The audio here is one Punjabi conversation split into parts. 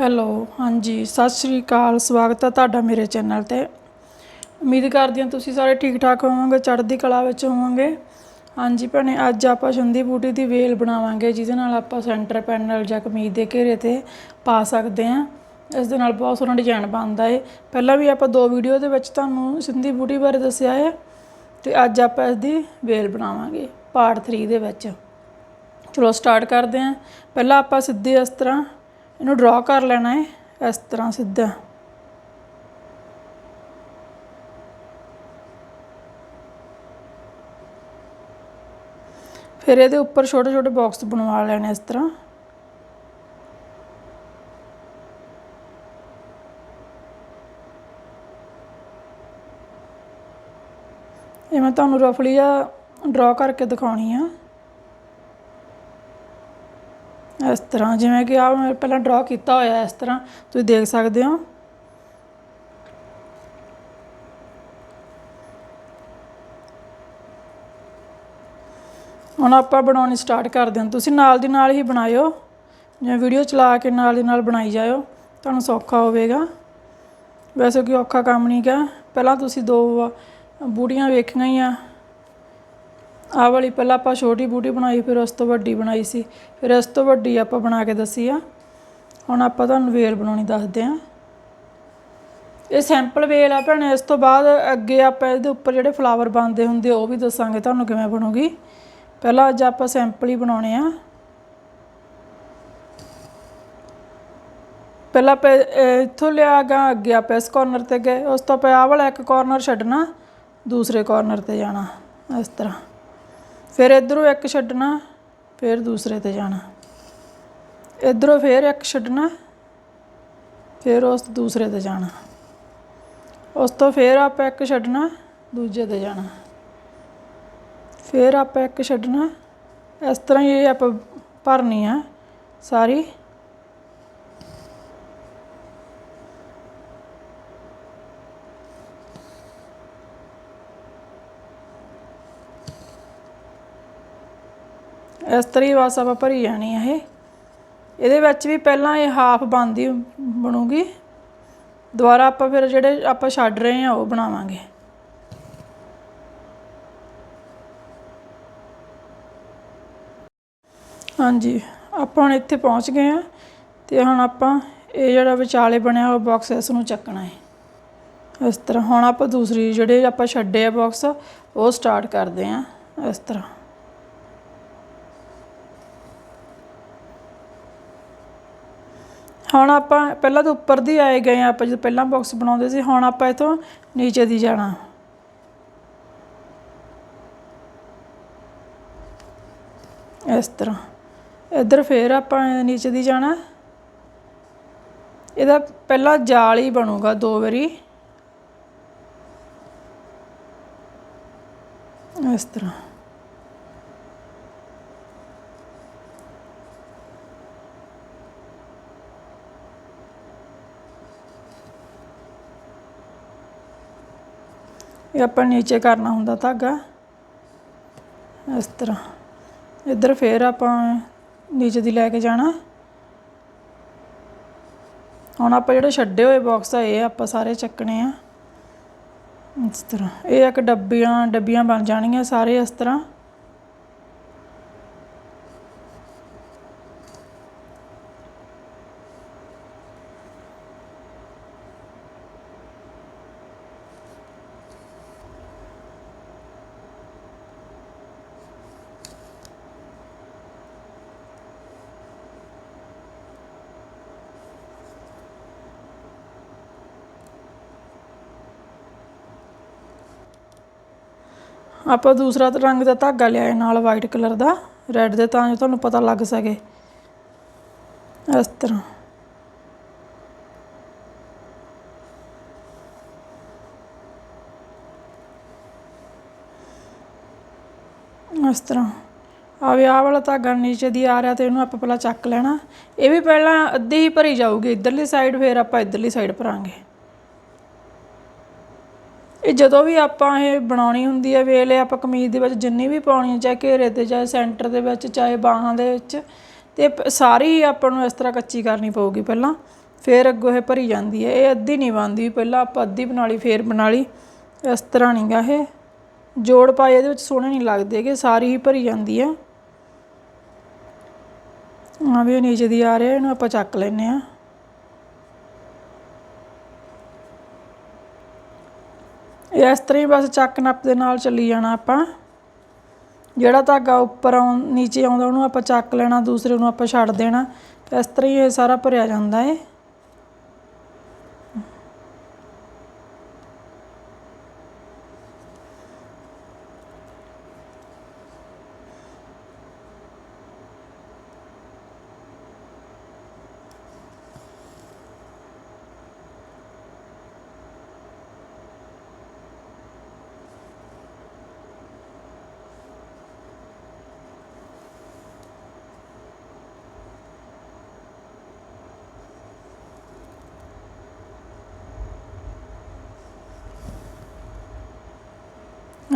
ਹੈਲੋ, ਹਾਂਜੀ, ਸਤਿ ਸ਼੍ਰੀ ਅਕਾਲ, ਸਵਾਗਤ ਹੈ ਤੁਹਾਡਾ ਮੇਰੇ ਚੈਨਲ ਤੇ। ਉਮੀਦ ਕਰਦੀ ਹਾਂ ਤੁਸੀਂ ਸਾਰੇ ਠੀਕ ਠਾਕ ਹੋਵੋਗੇ, ਚੜ੍ਹਦੀ ਕਲਾ ਵਿੱਚ ਹੋਵੋਗੇ। ਹਾਂਜੀ ਭੈਣੇ, ਅੱਜ ਆਪਾਂ ਸ਼ੰਦੀ ਬੂਟੀ ਦੀ ਵੇਲ ਬਣਾਵਾਂਗੇ, ਜਿਹਦੇ ਨਾਲ ਆਪਾਂ ਸੈਂਟਰ ਪੈਨਲ ਜਾਂ ਕਮੀਜ਼ ਦੇ ਘੇਰੇ ਤੇ ਪਾ ਸਕਦੇ ਹਾਂ। ਇਸ ਦੇ ਨਾਲ ਬਹੁਤ ਸੋਹਣਾ ਡਿਜ਼ਾਈਨ ਬਣਦਾ ਏ। ਪਹਿਲਾਂ ਵੀ ਆਪਾਂ ਦੋ ਵੀਡੀਓ ਦੇ ਵਿੱਚ ਤੁਹਾਨੂੰ ਸਿੰਧੀ ਬੂਟੀ ਬਾਰੇ ਦੱਸਿਆ ਹੈ, ਤੇ ਅੱਜ ਆਪਾਂ ਇਸ ਦੀ ਵੇਲ ਬਣਾਵਾਂਗੇ, ਪਾਰਟ 3 ਦੇ ਵਿੱਚ। ਚਲੋ ਸਟਾਰਟ ਕਰਦੇ ਹਾਂ। ਪਹਿਲਾਂ ਆਪਾਂ ਸਿੱਧੇ ਇਸ ਤਰ੍ਹਾਂ ਇਹਨੂੰ ਡਰਾ ਕਰ ਲੈਣਾ ਹੈ ਇਸ ਤਰ੍ਹਾਂ ਸਿੱਧਾ। ਫਿਰ ਇਹਦੇ ਉੱਪਰ ਛੋਟੇ ਛੋਟੇ ਬਾਕਸ ਬਣਵਾ ਲੈਣੇ ਇਸ ਤਰ੍ਹਾਂ। ਇਹ ਮੈਂ ਤੁਹਾਨੂੰ ਰਫਲੀ ਆ ਡਰਾ ਕਰਕੇ ਦਿਖਾਉਣੀ ਆ। ਇਸ ਤਰ੍ਹਾਂ, ਜਿਵੇਂ ਕਿ ਆ ਮੈਂ ਪਹਿਲਾਂ ਡਰਾ ਕੀਤਾ ਹੋਇਆ ਇਸ ਤਰ੍ਹਾਂ, ਤੁਸੀਂ ਦੇਖ ਸਕਦੇ ਹੋ। ਹੁਣ ਆਪਾਂ ਬਣਾਉਣੀ ਸਟਾਰਟ ਕਰਦੇ ਹਾਂ। ਤੁਸੀਂ ਨਾਲ ਦੀ ਨਾਲ ਹੀ ਬਣਾਇਓ। ਜਿਵੇਂ ਵੀਡੀਓ ਚਲਾ ਕੇ ਨਾਲ ਦੀ ਨਾਲ ਬਣਾਈ ਜਾਇਓ। ਤੁਹਾਨੂੰ ਸੌਖਾ ਹੋਵੇਗਾ। ਵੈਸੇ ਕੋਈ ਔਖਾ ਕੰਮ ਨਹੀਂ ਗਾ। ਪਹਿਲਾਂ ਤੁਸੀਂ ਦੋ ਬੂੜੀਆਂ ਵੇਖੀਆਂ ਹੀ ਆ। ਆਹ ਵਾਲੀ ਪਹਿਲਾਂ ਆਪਾਂ ਛੋਟੀ ਬੂਟੀ ਬਣਾਈ, ਫਿਰ ਉਸ ਤੋਂ ਵੱਡੀ ਬਣਾਈ ਸੀ। ਫਿਰ ਇਸ ਤੋਂ ਵੱਡੀ ਆਪਾਂ ਬਣਾ ਕੇ ਦੱਸੀ ਆ। ਹੁਣ ਆਪਾਂ ਤੁਹਾਨੂੰ ਵੇਲ ਬਣਾਉਣੀ ਦੱਸਦੇ ਆ। ਇਹ ਸੈਂਪਲ ਵੇਲ ਆ ਭੈਣੇ, ਇਸ ਤੋਂ ਬਾਅਦ ਅੱਗੇ ਆਪਾਂ ਇਹਦੇ ਉੱਪਰ ਜਿਹੜੇ ਫਲਾਵਰ ਬਣਦੇ ਹੁੰਦੇ ਉਹ ਵੀ ਦੱਸਾਂਗੇ, ਤੁਹਾਨੂੰ ਕਿਵੇਂ ਬਣੂਗੀ। ਪਹਿਲਾਂ ਅੱਜ ਆਪਾਂ ਸੈਂਪਲ ਹੀ ਬਣਾਉਣੇ ਆ। ਪਹਿਲਾਂ ਆਪਾਂ ਇੱਥੋਂ ਲਿਆ ਗਾ ਅੱਗੇ ਆਪਾਂ ਇਸ ਕਾਰਨਰ ਤੇ ਗਏ। ਉਸ ਤੋਂ ਆਪਾਂ ਆਹ ਵਾਲਾ ਇੱਕ ਕਾਰਨਰ ਛੱਡਣਾ, ਦੂਸਰੇ ਕਾਰਨਰ ਤੇ ਜਾਣਾ, ਇਸ ਤਰ੍ਹਾਂ। ਫਿਰ ਇਧਰੋਂ ਇੱਕ ਛੱਡਣਾ, ਫਿਰ ਦੂਸਰੇ ਤੇ ਜਾਣਾ। ਇਧਰੋਂ ਫਿਰ ਇੱਕ ਛੱਡਣਾ, ਫਿਰ ਉਸ ਦੂਸਰੇ ਤੇ ਜਾਣਾ। ਉਸ ਤੋਂ ਫਿਰ ਆਪਾਂ ਇੱਕ ਛੱਡਣਾ, ਦੂਜੇ ਤੇ ਜਾਣਾ। ਫਿਰ ਆਪਾਂ ਇੱਕ ਛੱਡਣਾ, ਇਸ ਤਰ੍ਹਾਂ ਹੀ ਇਹ ਆਪਾਂ ਭਰਨੀ ਆ ਸਾਰੀ। ਇਸ ਤਰ੍ਹਾਂ ਹੀ ਬਸ ਆਪਾਂ ਭਰੀ ਜਾਣੀ ਹੈ ਇਹ। ਇਹਦੇ ਵਿੱਚ ਵੀ ਪਹਿਲਾਂ ਇਹ ਹਾਫ ਬਣਦੀ ਬਣੂਗੀ। ਦੁਬਾਰਾ ਆਪਾਂ ਫਿਰ ਜਿਹੜੇ ਆਪਾਂ ਛੱਡ ਰਹੇ ਆ ਉਹ ਬਣਾਵਾਂਗੇ। ਹਾਂਜੀ, ਆਪਾਂ ਹੁਣ ਇੱਥੇ ਪਹੁੰਚ ਗਏ ਆ ਤੇ ਹੁਣ ਆਪਾਂ ਇਹ ਜਿਹੜਾ ਵਿਚਾਲੇ ਬਣਿਆ ਹੋਇਆ ਬਾਕਸ ਇਸ ਨੂੰ ਚੱਕਣਾ ਹੈ। ਇਸ ਤਰ੍ਹਾਂ ਹੁਣ ਆਪਾਂ ਦੂਸਰੀ ਜਿਹੜੇ ਆਪਾਂ ਛੱਡੇ ਆ ਬਾਕਸ ਉਹ ਸਟਾਰਟ ਕਰਦੇ ਆ ਇਸ ਤਰ੍ਹਾਂ। ਹੁਣ ਆਪਾਂ ਪਹਿਲਾਂ ਤਾਂ ਉੱਪਰ ਦੀ ਆਏ ਗਏ ਆਪਾਂ ਜਦੋਂ ਪਹਿਲਾਂ ਬਾਕਸ ਬਣਾਉਂਦੇ ਸੀ, ਹੁਣ ਆਪਾਂ ਇਥੋਂ ਨੀਚੇ ਦੀ ਜਾਣਾ। ਇਸ ਤਰ੍ਹਾਂ। ਇੱਧਰ ਫੇਰ ਆਪਾਂ ਨੀਚੇ ਦੀ ਜਾਣਾ। ਇਹਦਾ ਪਹਿਲਾ ਜਾਲ ਹੀ ਬਣੂਗਾ ਦੋ ਵਾਰੀ। ਇਸ ਤਰ੍ਹਾਂ। ਇਹ ਆਪਾਂ ਨੀਚੇ ਕਰਨਾ ਹੁੰਦਾ ਧਾਗਾ। ਇਸ ਤਰ੍ਹਾਂ। ਇੱਧਰ ਫੇਰ ਆਪਾਂ ਨੀਚੇ ਦੀ ਲੈ ਕੇ ਜਾਣਾ। ਹੁਣ ਆਪਾਂ ਜਿਹੜੇ ਛੱਡੇ ਹੋਏ ਬਾਕਸ ਆ, ਇਹ ਆਪਾਂ ਸਾਰੇ ਚੱਕਣੇ ਆ। ਇਸ ਤਰ੍ਹਾਂ। ਇਹ ਇੱਕ ਡੱਬੀਆਂ ਡੱਬੀਆਂ ਬਣ ਜਾਣਗੀਆਂ ਸਾਰੇ ਇਸ ਤਰ੍ਹਾਂ। ਆਪਾਂ ਦੂਸਰਾ ਰੰਗ ਦਾ ਧਾਗਾ ਲਿਆਏ ਨਾਲ ਵਾਈਟ ਕਲਰ ਦਾ। ਰੈੱਡ ਦੇ ਤਾਂ ਜੋ ਤੁਹਾਨੂੰ ਪਤਾ ਲੱਗ ਸਕੇ। ਇਸ ਤਰ੍ਹਾਂ। ਇਸ ਤਰ੍ਹਾਂ। ਆ ਵਿਆਹ ਵਾਲਾ ਧਾਗਾ ਨੀਚੇ ਦੀ ਆ ਰਿਹਾ ਤੇ ਇਹਨੂੰ ਆਪਾਂ ਪਹਿਲਾਂ ਚੱਕ ਲੈਣਾ। ਇਹ ਵੀ ਪਹਿਲਾਂ ਅੱਧੀ ਹੀ ਭਰੀ ਜਾਊਗੀ। ਇਧਰਲੀ ਸਾਈਡ ਫਿਰ ਆਪਾਂ ਇਧਰਲੀ ਸਾਈਡ ਭਰਾਂਗੇ। ਇਹ ਜਦੋਂ ਵੀ ਆਪਾਂ ਇਹ ਬਣਾਉਣੀ ਹੁੰਦੀ ਹੈ, ਵੇਲੇ ਆਪਾਂ ਕਮੀਜ਼ ਦੇ ਵਿੱਚ ਜਿੰਨੀ ਵੀ ਪਾਉਣੀ ਹੈ, ਚਾਹੇ ਘੇਰੇ ਤੇ, ਚਾਹੇ ਸੈਂਟਰ ਦੇ ਵਿੱਚ, ਚਾਹੇ ਬਾਹਾਂ ਦੇ ਵਿੱਚ, ਤੇ ਪ- ਸਾਰੀ ਹੀ ਆਪਾਂ ਨੂੰ ਇਸ ਤਰ੍ਹਾਂ ਕੱਚੀ ਕਰਨੀ ਪਊਗੀ ਪਹਿਲਾਂ, ਫਿਰ ਅੱਗੋਂ ਇਹ ਭਰੀ ਜਾਂਦੀ ਹੈ। ਇਹ ਅੱਧੀ ਨਹੀਂ ਬਣਦੀ, ਪਹਿਲਾਂ ਆਪਾਂ ਅੱਧੀ ਬਣਾ ਲਈ, ਫਿਰ ਬਣਾ ਲਈ। ਇਸ ਤਰ੍ਹਾਂ ਨਹੀਂ ਗਾ ਇਹ। ਜੋੜ ਪਾਏ ਇਹਦੇ ਵਿੱਚ ਸੋਹਣੇ ਨਹੀਂ ਲੱਗਦੇ ਕਿ ਸਾਰੀ ਹੀ ਭਰੀ ਜਾਂਦੀ ਹੈ। ਆ ਵੀ ਇਹ ਨੀਚੇ ਦੀ ਆ ਰਿਹਾ, ਇਹਨੂੰ ਆਪਾਂ ਚੱਕ ਲੈਨੇ ਆ ਇਸ ਤਰ੍ਹਾਂ ਹੀ ਬਸ ਚੱਕ ਨੱਪ ਦੇ ਨਾਲ ਚੱਲੀ ਜਾਣਾ ਆਪਾਂ। ਜਿਹੜਾ ਧਾਗਾ ਉੱਪਰ ਆਉਂ, ਨੀਚੇ ਆਉਂਦਾ ਉਹਨੂੰ ਆਪਾਂ ਚੱਕ ਲੈਣਾ, ਦੂਸਰੇ ਨੂੰ ਆਪਾਂ ਛੱਡ ਦੇਣਾ। ਇਸ ਤਰ੍ਹਾਂ ਹੀ ਇਹ ਸਾਰਾ ਭਰਿਆ ਜਾਂਦਾ ਹੈ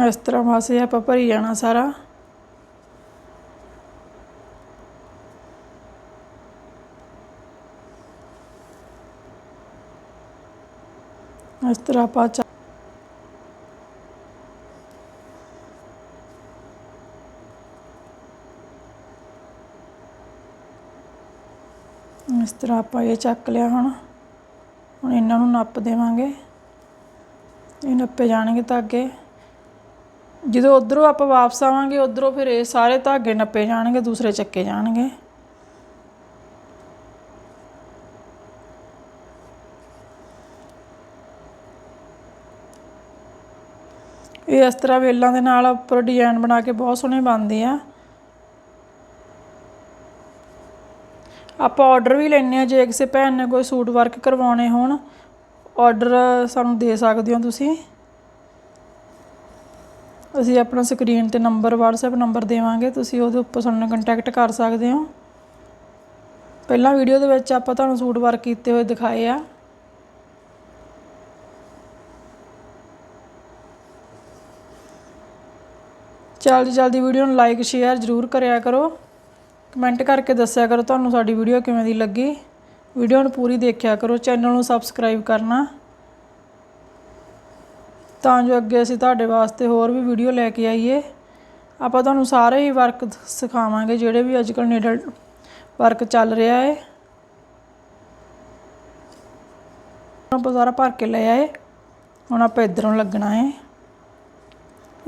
ਇਸ ਤਰ੍ਹਾਂ ਬਸ ਇਹ ਆਪਾਂ ਭਰੀ ਜਾਣਾ ਸਾਰਾ। ਇਸ ਤਰ੍ਹਾਂ ਆਪਾਂ ਚ- ਇਸ ਤਰ੍ਹਾਂ ਆਪਾਂ ਇਹ ਚੱਕ ਲਿਆ ਹੁਣ। ਹੁਣ ਇਹਨਾਂ ਨੂੰ ਨੱਪ ਦੇਵਾਂਗੇ। ਇਹ ਨੱਪੇ ਜਾਣਗੇ ਤਾਂ ਅੱਗੇ। ਜਦੋਂ ਉਧਰੋਂ ਆਪਾਂ ਵਾਪਸ ਆਵਾਂਗੇ, ਉਧਰੋਂ ਫਿਰ ਇਹ ਸਾਰੇ ਧਾਗੇ ਨੱਪੇ ਜਾਣਗੇ, ਦੂਸਰੇ ਚੱਕੇ ਜਾਣਗੇ। ਇਹ ਇਸ ਤਰ੍ਹਾਂ ਵੇਲਾਂ ਦੇ ਨਾਲ ਉੱਪਰ ਡਿਜ਼ਾਈਨ ਬਣਾ ਕੇ ਬਹੁਤ ਸੋਹਣੇ ਬਣਦੇ ਆ। ਆਪਾਂ ਆਰਡਰ ਵੀ ਲੈਣੇ ਆ, ਜੇ ਕਿਸੇ ਭੈਣ ਨੇ ਕੋਈ ਸੂਟ ਵਰਕ ਕਰਵਾਉਣੇ ਹੋਣ ਆਰਡਰ ਸਾਨੂੰ ਦੇ ਸਕਦੇ ਹੋ ਤੁਸੀਂ। ਅਸੀਂ ਆਪਣਾ ਸਕਰੀਨ ਤੇ ਨੰਬਰ, WhatsApp ਨੰਬਰ ਦੇਵਾਂਗੇ, ਤੁਸੀਂ ਉਹਦੇ ਉੱਪਰ ਸਾਨੂੰ ਕੰਟੈਕਟ ਕਰ ਸਕਦੇ ਹੋ। ਪਹਿਲਾਂ ਵੀਡੀਓ ਦੇ ਵਿੱਚ ਆਪਾਂ ਤੁਹਾਨੂੰ ਸੂਟ ਵਰਕ ਕੀਤੇ ਹੋਏ ਦਿਖਾਏ ਆ। ਜਲਦੀ ਜਲਦੀ ਵੀਡੀਓ ਨੂੰ ਲਾਈਕ ਸ਼ੇਅਰ ਜ਼ਰੂਰ ਕਰਿਆ ਕਰੋ। ਕਮੈਂਟ ਕਰਕੇ ਦੱਸਿਆ ਕਰੋ ਤੁਹਾਨੂੰ ਸਾਡੀ ਵੀਡੀਓ ਕਿਵੇਂ ਦੀ ਲੱਗੀ। ਵੀਡੀਓ ਨੂੰ ਪੂਰੀ ਦੇਖਿਆ ਕਰੋ ਚੈਨਲ ਨੂੰ ਸਬਸਕ੍ਰਾਈਬ ਕਰਨਾ। ਤਾਂ ਜੋ ਅੱਗੇ ਅਸੀਂ ਤੁਹਾਡੇ ਵਾਸਤੇ ਹੋਰ ਵੀ ਵੀਡੀਓ ਲੈ ਕੇ ਆਈਏ। ਆਪਾਂ ਤੁਹਾਨੂੰ ਸਾਰੇ ਹੀ ਵਰਕ ਸਿਖਾਵਾਂਗੇ ਜਿਹੜੇ ਵੀ ਅੱਜ ਕੱਲ੍ਹ ਨੀਡਲ ਵਰਕ ਚੱਲ ਰਿਹਾ ਹੈ ਆਪਾਂ ਸਾਰਾ ਭਰ ਕੇ ਲੈ ਆਏ। ਹੁਣ ਆਪਾਂ ਇਧਰੋਂ ਲੱਗਣਾ ਹੈ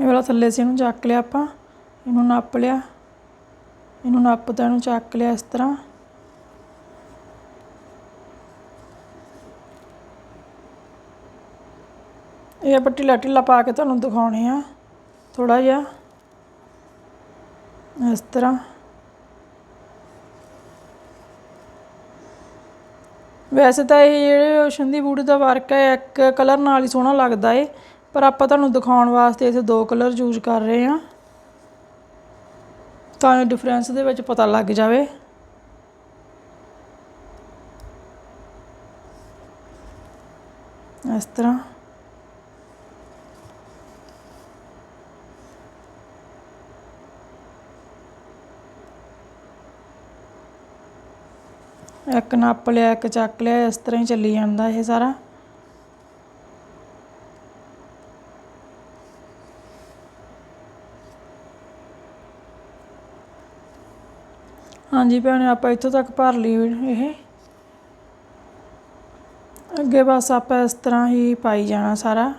ਇਹ ਵਾਲਾ ਥੱਲੇ ਸੀ, ਇਹਨੂੰ ਚੱਕ ਲਿਆ ਆਪਾਂ। ਇਹਨੂੰ ਨੱਪ ਲਿਆ। ਇਹਨੂੰ ਨੱਪ ਤਾਂ ਇਹਨੂੰ ਚੱਕ ਲਿਆ ਇਸ ਤਰ੍ਹਾਂ। ਇਹ ਆਪਾਂ ਢਿੱਲਾ ਢਿੱਲਾ ਪਾ ਕੇ ਤੁਹਾਨੂੰ ਦਿਖਾਉਣੇ ਆ। ਥੋੜਾ ਜਿਹਾ। ਇਸ ਤਰ੍ਹਾਂ। ਵੈਸੇ ਤਾਂ ਇਹ ਜਿਹੜੇ ਸ਼ੰਦੀ ਬੂਟੀ ਦਾ ਵਰਕ ਹੈ, ਇੱਕ ਕਲਰ ਨਾਲ ਹੀ ਸੋਹਣਾ ਲੱਗਦਾ ਏ। ਪਰ ਆਪਾਂ ਤੁਹਾਨੂੰ ਦਿਖਾਉਣ ਵਾਸਤੇ ਇਥੇ ਦੋ ਕਲਰ ਯੂਜ਼ ਕਰ ਰਹੇ ਆ ਤਾਂ ਡਿਫਰੈਂਸ ਦੇ ਵਿੱਚ ਪਤਾ ਲੱਗ ਜਾਵੇ। ਇਸ ਤਰ੍ਹਾਂ। ਇੱਕ ਨੱਪ ਲਿਆ, ਇੱਕ ਚੱਕ ਲਿਆ, ਇਸ ਤਰ੍ਹਾਂ ਹੀ ਚੱਲੀ ਜਾਂਦਾ ਇਹ ਸਾਰਾ। ਹਾਂਜੀ ਭੈਣੇ, ਆਪਾਂ ਇੱਥੋਂ ਤੱਕ ਭਰ ਲਈ ਇਹ। ਅੱਗੇ ਬਸ ਆਪਾਂ ਇਸ ਤਰ੍ਹਾਂ ਹੀ ਪਾਈ ਜਾਣਾ ਸਾਰਾ।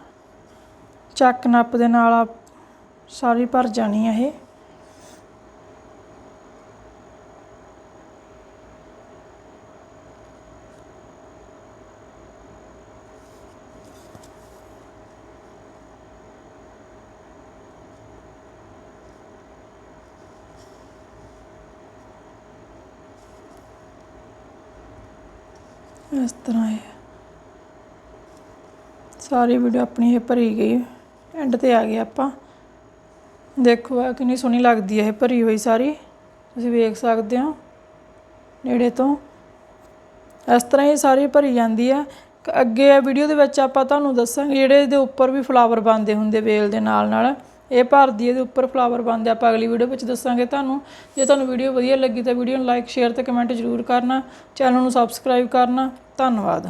ਚੱਕ ਨੱਪ ਦੇ ਨਾਲ ਆ ਸਾਰੀ ਭਰ ਜਾਣੀ ਹੈ ਇਹ। ਇਸ ਤਰ੍ਹਾਂ ਹੈ। ਸਾਰੀ ਵੀਡੀਓ ਆਪਣੀ ਇਹ ਭਰੀ ਗਈ। ਐਂਡ ਤੇ ਆ ਗਏ ਆਪਾਂ। ਦੇਖੋ ਆ ਕਿੰਨੀ ਸੋਹਣੀ ਲੱਗਦੀ ਹੈ ਇਹ ਭਰੀ ਹੋਈ ਸਾਰੀ। ਤੁਸੀਂ ਵੇਖ ਸਕਦੇ ਹੋ ਨੇੜੇ ਤੋਂ। ਇਸ ਤਰ੍ਹਾਂ ਇਹ ਸਾਰੀ ਭਰੀ ਜਾਂਦੀ ਆ। ਅੱਗੇ ਆ ਵੀਡੀਓ ਦੇ ਵਿੱਚ ਆਪਾਂ ਤੁਹਾਨੂੰ ਦੱਸਾਂਗੇ ਜਿਹੜੇ ਦੇ ਉੱਪਰ ਵੀ ਫਲਾਵਰ ਬਣਦੇ ਹੁੰਦੇ ਵੇਲ ਦੇ ਨਾਲ ਨਾਲ ਇਹ ਭਰਦੀ ਇਹਦੇ ਉੱਪਰ ਫਲਾਵਰ ਬਣਦੇ ਆਪਾਂ ਅਗਲੀ ਵੀਡੀਓ ਵਿੱਚ ਦੱਸਾਂਗੇ ਤੁਹਾਨੂੰ। ਜੇ ਤੁਹਾਨੂੰ ਵੀਡੀਓ ਵਧੀਆ ਲੱਗੀ ਤਾਂ ਵੀਡੀਓ ਨੂੰ ਲਾਈਕ ਸ਼ੇਅਰ ਤੇ ਕਮੈਂਟ ਜ਼ਰੂਰ ਕਰਨਾ। ਚੈਨਲ ਨੂੰ ਸਬਸਕ੍ਰਾਈਬ ਕਰਨਾ। ਧੰਨਵਾਦ।